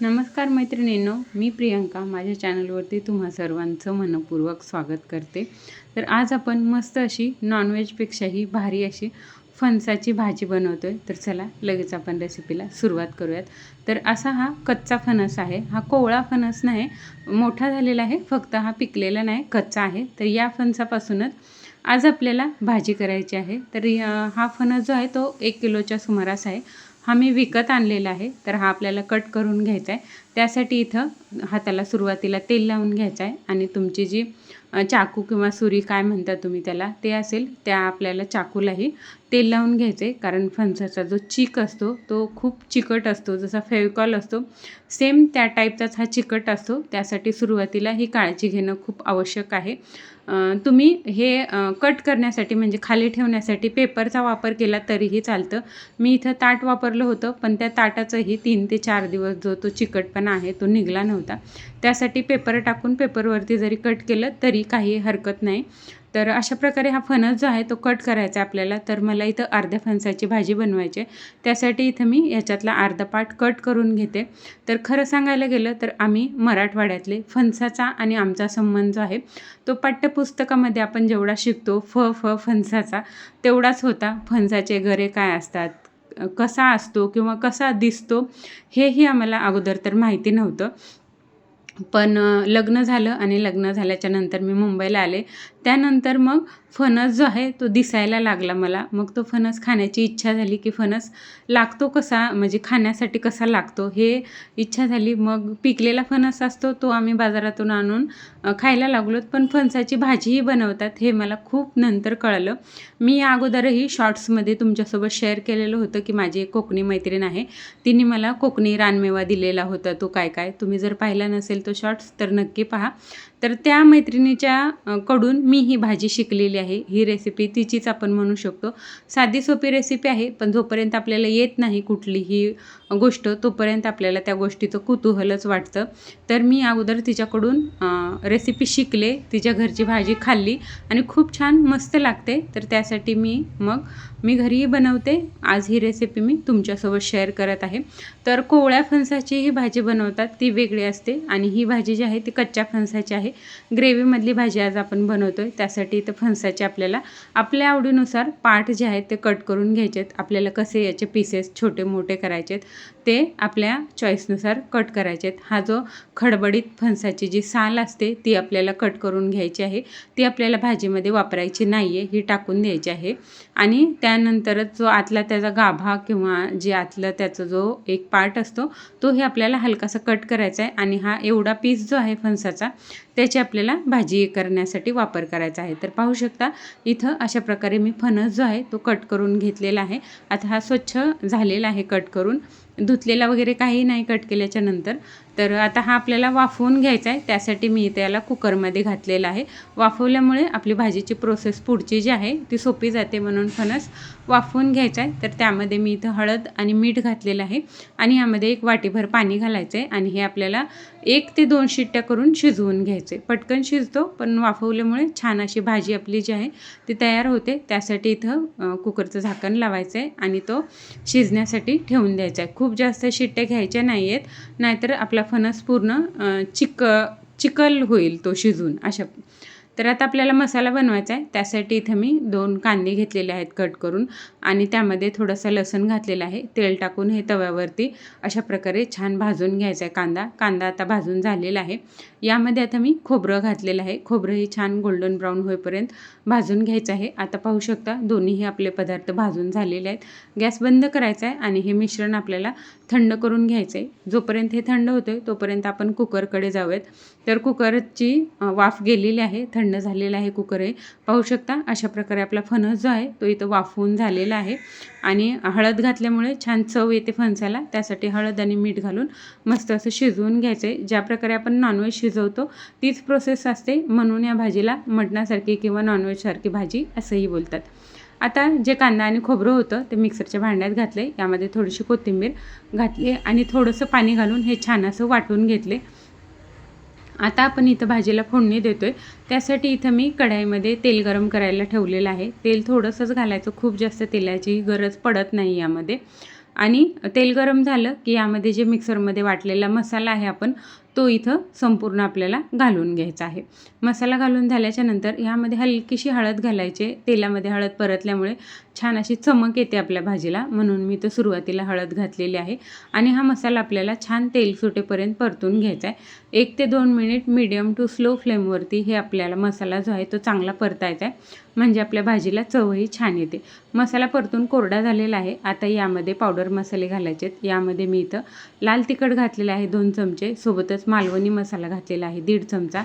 नमस्कार मैत्रिणींनो मी प्रियंका. माझ्या चॅनलवरती तुम्हा सर्वांचं मनपूर्वक स्वागत करते. तर आज आपण मस्त अशी नॉनव्हेजपेक्षाही भारी अशी फणसाची भाजी बनवतो आहे तर चला लगेच आपण रेसिपीला सुरुवात करूयात. तर असा हा कच्चा फणस आहे. हा कोवळा फणस नाही मोठा झालेला आहे. फक्त हा पिकलेला नाही कच्चा आहे. तर या फणसापासूनच आज आपल्याला भाजी करायची आहे. तर या- हा फणस जो आहे तो एक किलोच्या सुमारास आहे. हा मी विकत आणलेला आहे तर हा आपल्याला कट करून घ्यायचा आहे. त्यासाठी इथं हाताला सुरुवातीला तेल लावून घ्यायचं आहे आणि तुमची जी चाकू किंवा सुरी काय म्हणता तुम्ही त्याला ते असेल त्या आपल्याला चाकूलाही तेल लावून घ्यायचे कारण फणसाचा जो चीक असतो तो खूप चिकट असतो जसा फेविकॉल असतो सेम त्या टाईपचाच हा चिकट असतो. त्यासाठी सुरुवातीला ही काळजी घेणं खूप आवश्यक आहे. तुम्ही हे कट करण्यासाठी म्हणजे खाली ठेवण्यासाठी पेपरचा वापर केला तरीही चालतं. मी इथं ताट वापरलं होतं पण त्या ताटाचंही तीन ते चार दिवस जो तो चिकटपणा आहे तो निघला नव्हता. त्यासाठी पेपर टाकून पेपरवरती जरी कट केलं तरी काही हरकत नाही. तर अशा प्रकारे हा फणस जो आहे तो कट करायचा आहे आपल्याला. तर मला इथं अर्ध्या फणसाची भाजी बनवायची आहे. त्यासाठी इथं मी याच्यातला अर्धा पाट कट करून घेते. तर खरं सांगायला गेलं तर आम्ही मराठवाड्यातले फणसाचा आणि आमचा संबंध जो आहे तो पाठ्यपुस्तकामध्ये आपण जेवढा शिकतो फ फ फणसाचा तेवढाच होता. फणसाचे गरे काय असतात? कसा असतो किंवा कसा दिसतो हेही आम्हाला अगोदर तर माहिती नव्हतं. पण लग्न झालं आणि लग्न झाल्याच्यानंतर मी मुंबईला आले. त्यानंतर मग फणस जो आहे तो दिसायला लागला मला. मग तो फणस खाण्याची इच्छा झाली की फणस लागतो कसा? म्हणजे खाण्यासाठी कसा लागतो? हे इच्छा झाली. मग पिकलेला फणस असतो तो आम्ही बाजारातून आणून खायला लागलो. पण फणसाची भाजीही बनवतात हे मला खूप नंतर कळलं. मी या अगोदरही शॉर्ट्समध्ये तुमच्यासोबत शेअर केलेलं होतं की माझी एक कोकणी मैत्रीण आहे. तिने मला कोकणी रानमेवा दिलेला होता. तो काय काय? तुम्ही जर पाहिला नसेल तो शॉर्ट्स तर नक्की पहा. तर त्या मैत्रिणीच्या कडून मी ही भाजी शिकलेली आहे. ही रेसिपी तिचीच आपण म्हणू शकतो. साधी सोपी रेसिपी आहे पण जोपर्यंत आपल्याला येत नाही कुठलीही गोष्ट तोपर्यंत आपल्याला त्या गोष्टीचं कुतूहलच वाटतं. तर मी अगोदर तिच्याकडून रेसिपी शिकले तिच्या घरची भाजी खाल्ली आणि खूप छान मस्त लागते. तर त्यासाठी मी मग मी घरीही बनवते. आज ही रेसिपी मी तुमच्यासोबत शेअर करत आहे. तर कोवळ्या फणसाची ही भाजी बनवतात ती वेगळी असते आणि ही भाजी जी आहे ती कच्च्या फणसाची आहे. ग्रेव्हीमधली भाजी आज आपण बनवतो आहे त्यासाठी इथं फणसाचे आपल्याला आपल्या आवडीनुसार पाठ जे आहेत ते कट करून घ्यायचे आहेत आपल्याला कसे याचे पीसेस छोटे मोठे करायचे आहेत ते आपल्या चॉईसनुसार कट करायचे आहेत. हा जो खडबडीत फणसाची जी साल असते ती आपल्याला कट करून घ्यायची आहे. ती आपल्याला भाजीमध्ये वापरायची नाही आहे ही टाकून द्यायची आहे. आणि त्यानंतरच जो आतला त्याचा गाभा किंवा जे आतलं त्याचा जो एक पार्ट असतो तोही आपल्याला हलकासा कट करायचा आहे. आणि हा एवढा पीस जो आहे फणसाचा त्याची आपल्याला भाजी करण्यासाठी वापर करायचा आहे. तर पाहू शकता इथं अशा प्रकारे मी फणस जो आहे तो कट करून घेतलेला आहे. आता हा स्वच्छ झालेला आहे कट करून. धुतलेला वगैरे काही नाही कट केल्याच्यानंतर. तर आता हा आपल्याला वाफवून घ्यायचा आहे. त्यासाठी मी त्याला याला कुकरमध्ये घातलेला आहे. वाफवल्यामुळे आपली भाजीची प्रोसेस पुढची जी आहे ती सोपी जाते म्हणून फणस वाफवून घ्यायचा आहे. तर त्यामध्ये मी इथं हळद आणि मीठ घातलेलं आहे. आणि यामध्ये एक वाटीभर पाणी घालायचं आहे आणि हे आपल्याला एक ते दोन शिट्ट्या करून शिजवून घ्यायचे पटकन शिजतो पण वाफवल्यामुळे छान अशी भाजी आपली जी आहे ती तयार होते. त्यासाठी इथं कुकरचं झाकण लावायचं आहे आणि तो शिजण्यासाठी ठेवून द्यायचा आहे खूप जास्त शिट्ट्या घ्यायच्या नाही आहेत नाहीतर आपला फणस पूर्ण चिक चिकल होईल तो शिजून अशा तर आता आपल्याला मसाला बनवायचा आहे. त्यासाठी इथं मी दोन कांदे घेतलेले आहेत कट करून आणि त्यामध्ये थोडंसं लसण घातलेलं आहे. तेल टाकून हे तव्यावरती अशा प्रकारे छान भाजून घ्यायचा आहे कांदा. कांदा आता भाजून झालेला आहे. यामध्ये आता मी खोबरं घातलेलं आहे. खोबरंही छान गोल्डन ब्राऊन होईपर्यंत भाजून घ्यायचं आहे. आता पाहू शकता दोन्हीही आपले पदार्थ भाजून झालेले आहेत. गॅस बंद करायचा आहे आणि हे मिश्रण आपल्याला थंड करून घ्यायचं आहे. जोपर्यंत हे थंड होतं आहे तोपर्यंत आपण कुकरकडे जाऊयात. तर कुकरची वाफ गेलेली आहे. थंड झालेलं आहे कुकर हे. पाहू शकता अशा प्रकारे आपला फणस जो आहे तो इथं वाफवून झालेला आहे. आणि हळद घातल्यामुळे छान चव येते फणसाला. त्यासाठी हळद आणि मीठ घालून मस्त असं शिजवून घ्यायचं आहे ज्या प्रकारे आपण नॉनव्हेज शिजवतो तीच प्रोसेस असते म्हणून या भाजीला मटणासारखी किंवा नॉनव्हेजसारखी भाजी असंही बोलतात. आता जे कांदा आणि खोबरं होतं ते मिक्सरच्या भांड्यात घातले यामध्ये थोडीशी कोथिंबीर घातली आणि थोडंसं पाणी घालून हे छान असं वाटून घेतले. आता आपण इथं भाजीला फोडणी देतोय. त्यासाठी इथं मी कढाईमध्ये तेल गरम करायला ठेवलेलं आहे. तेल थोडंसंच घालायचं. खूप जास्त तेलाची गरज पडत नाही यामध्ये. आणि तेल गरम झालं की यामध्ये जे मिक्सरमध्ये वाटलेला मसाला आहे आपण तो इथं संपूर्ण आपल्याला घालून घ्यायचा आहे. मसाला घालून झाल्याच्यानंतर ह्यामध्ये हलकीशी हळद घालायचे तेलामध्ये हळद परतल्यामुळे छान अशी चमक येते आपल्या भाजीला. म्हणून मी तर सुरुवातीला हळद घातलेली आहे. आणि हा मसाला आपल्याला छान तेल सुटेपर्यंत परतून घ्यायचा आहे. एक ते दोन मिनिट मीडियम टू स्लो फ्लेमवरती हे आपल्याला मसाला जो आहे तो चांगला परतायचा आहे. म्हणजे आपल्या भाजीला चवही छान येते. मसाला परतून कोरडा झालेला आहे. आता यामध्ये पावडर मसाले घालायचे आहेत. यामध्ये मी इथं लाल तिखट घातलेलं आहे. दोन चमचे. सोबतच मालवणी मसाला घातलेला आहे दीड चमचा.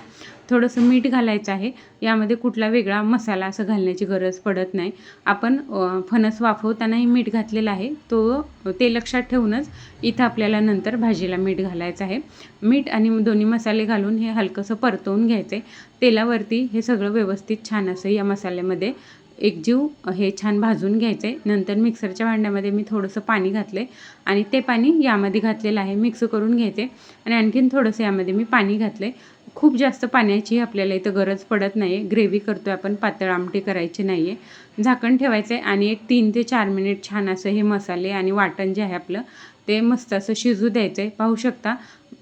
थोडंसं मीठ घालायचं आहे. यामध्ये कुठला वेगळा मसाला असं घालण्याची गरज पडत नाही. आपण फणस वाफवतानाही मीठ घातलेला आहे. तो ते लक्षात ठेवूनच इथं आपल्याला नंतर भाजीला मीठ घालायचं आहे. मीठ आणि दोन्ही मसाले घालून हे हलकंसं परतवून घ्यायचं आहे तेलावरती हे सगळं व्यवस्थित छान असं या मसाल्यामध्ये एकजीव हे छान भाजून घ्यायचं. आहे नंतर मिक्सरच्या भांड्यामध्ये मी थोडंसं पाणी घातलं आहे आणि ते पाणी यामध्ये घातलेलं आहे. मिक्स करून घ्यायचे आणि आणखीन थोडंसं यामध्ये मी पाणी घातलं आहे खूप जास्त पाण्याची आपल्याला इथं गरज पडत नाही आहे ग्रेव्ही करतो आहे आपण पातळ आमटी करायची नाही आहे झाकण ठेवायचं आहे आणि एक तीन ते चार मिनिट छान असं हे मसाले आणि वाटण जे आहे आपलं ते मस्त असं शिजू द्यायचं आहे पाहू शकता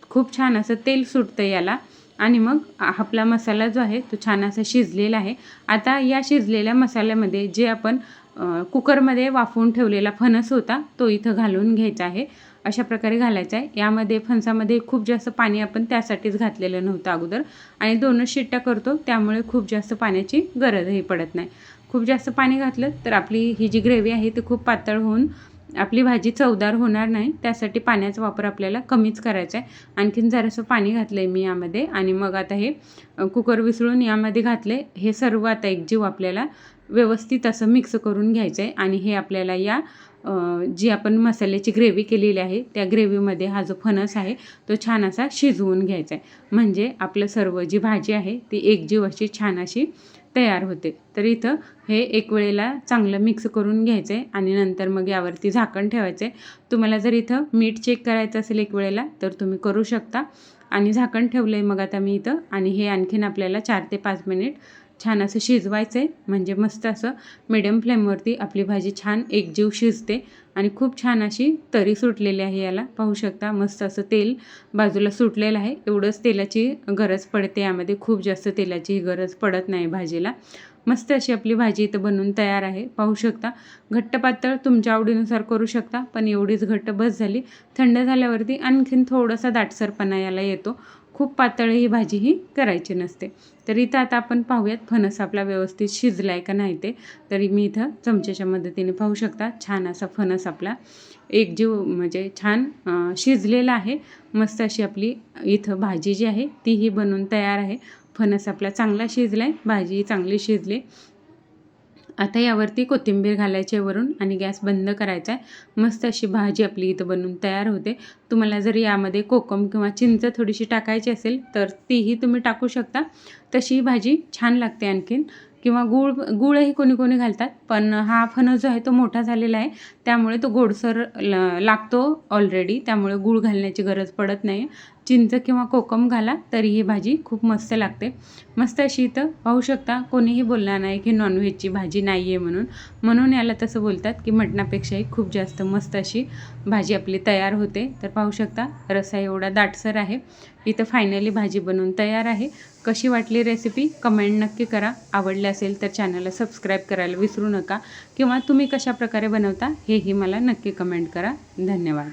खूप छान असं तेल सुटतं याला. आणि मग आपला मसाला जो आहे तो छान असा शिजलेला आहे. आता या शिजलेल्या मसाल्यामध्ये जे आपण कुकरमध्ये वाफवून ठेवलेला फणस होता तो इथं घालून घ्यायचा आहे. अशा प्रकारे घालायचा आहे. यामध्ये फणसामध्ये खूप जास्त पाणी आपण त्यासाठीच घातलेलं नव्हतं अगोदर. आणि दोनच शिट्ट्या करतो त्यामुळे खूप जास्त पाण्याची गरजही पडत नाही. खूप जास्त पाणी घातलं तर आपली ही जी ग्रेव्ही आहे ती खूप पातळ होऊन आपली भाजी चवदार होणार नाही त्यासाठी पाण्याचा वापर आपल्याला कमीच करायचा आहे. आणखीन जरासं पाणी घातलं आहे मी यामध्ये आणि मग आता हे कुकर विसळून यामध्ये घातले हे सर्व आता एकजीव आपल्याला व्यवस्थित असं मिक्स करून घ्यायचं आहे आणि हे आपल्याला या जी आपण मसाल्याची ग्रेव्ही केलेली आहे त्या ग्रेव्हीमध्ये हा जो फणस आहे तो छान असा शिजवून घ्यायचा आहे म्हणजे आपलं सर्व जी भाजी आहे ती एकजीव अशी छान अशी तयार होते. तर इथं हे एक वेळेला चांगलं मिक्स करून घ्यायचं आहे आणि नंतर मग यावरती झाकण ठेवायचं. आहे तुम्हाला जर इथं मीठ चेक करायचं असेल एक वेळेला तर तुम्ही करू शकता. आणि झाकण ठेवलं आहे मग आता मी इथं आणि हे आणखीन आपल्याला चार ते पाच मिनिट छान असं शिजवायचं आहे म्हणजे मस्त असं मिडियम फ्लेमवरती आपली भाजी छान एकजीव शिजते. आणि खूप छान अशी तरी सुटलेली आहे याला. पाहू शकता मस्त असं तेल बाजूला सुटलेलं आहे. एवढंच तेलाची गरज पडते. यामध्ये खूप जास्त तेलाची गरज पडत नाही भाजीला. मस्त अशी आपली भाजी इथं बनवून तयार आहे. पाहू शकता घट्ट पातळ तुमच्या आवडीनुसार करू शकता. पण एवढीच घट्ट बस झाली. थंड झाल्यावरती आणखीन थोडासा दाटसरपणा याला येतो. खूप पातळ ही भाजी ही करायची नसते. तर इथं आता आपण पाहूयात फणस आपला व्यवस्थित शिजला आहे का नाही ते. तरी मी इथं चमच्याच्या मदतीने पाहू शकता छान असा फणस आपला. एक जीव म्हणजे छान शिजलेला आहे. मस्त अशी आपली इथं भाजी जी आहे तीही बनवून तयार आहे. फणस आपला चांगला शिजला आहे भाजी चांगली शिजली. आता यावरती कोथिंबीर घालायची वरून आणि गॅस बंद करायचा आहे. मस्त अशी भाजी आपली इथं बनवून तयार होते. तुम्हाला जर यामध्ये कोकम किंवा चिंच थोडीशी टाकायची असेल तर तीही तुम्ही टाकू शकता. तशी भाजी छान लागते आणखीन. किंवा गूळ गूळही कोणी कोणी घालतात पण हा फणस जो आहे तो मोठा झालेला आहे. त्यामुळे तो गोडसर लागतो ऑलरेडी त्यामुळे गूळ घालण्याची गरज पडत नाही. चिंच किंवा कोकम घाला तरी ही भाजी खूप मस्त लागते. मस्त अशी इथं पाहू शकता कोणीही बोलणार नाही की नॉनव्हेजची भाजी नाही आहे म्हणून. म्हणून याला तसं बोलतात की मटणापेक्षाही खूप जास्त मस्त अशी भाजी आपली तयार होते. तर पाहू शकता रसा एवढा दाटसर आहे. इथं फायनली भाजी बनवून तयार आहे. कशी वाटली रेसिपी कमेंट नक्की करा. आवडले असेल तर चॅनलला सबस्क्राईब करायला विसरू नका. किंवा तुम्ही कशा प्रकारे बनवता हेही मला नक्की कमेंट करा. धन्यवाद.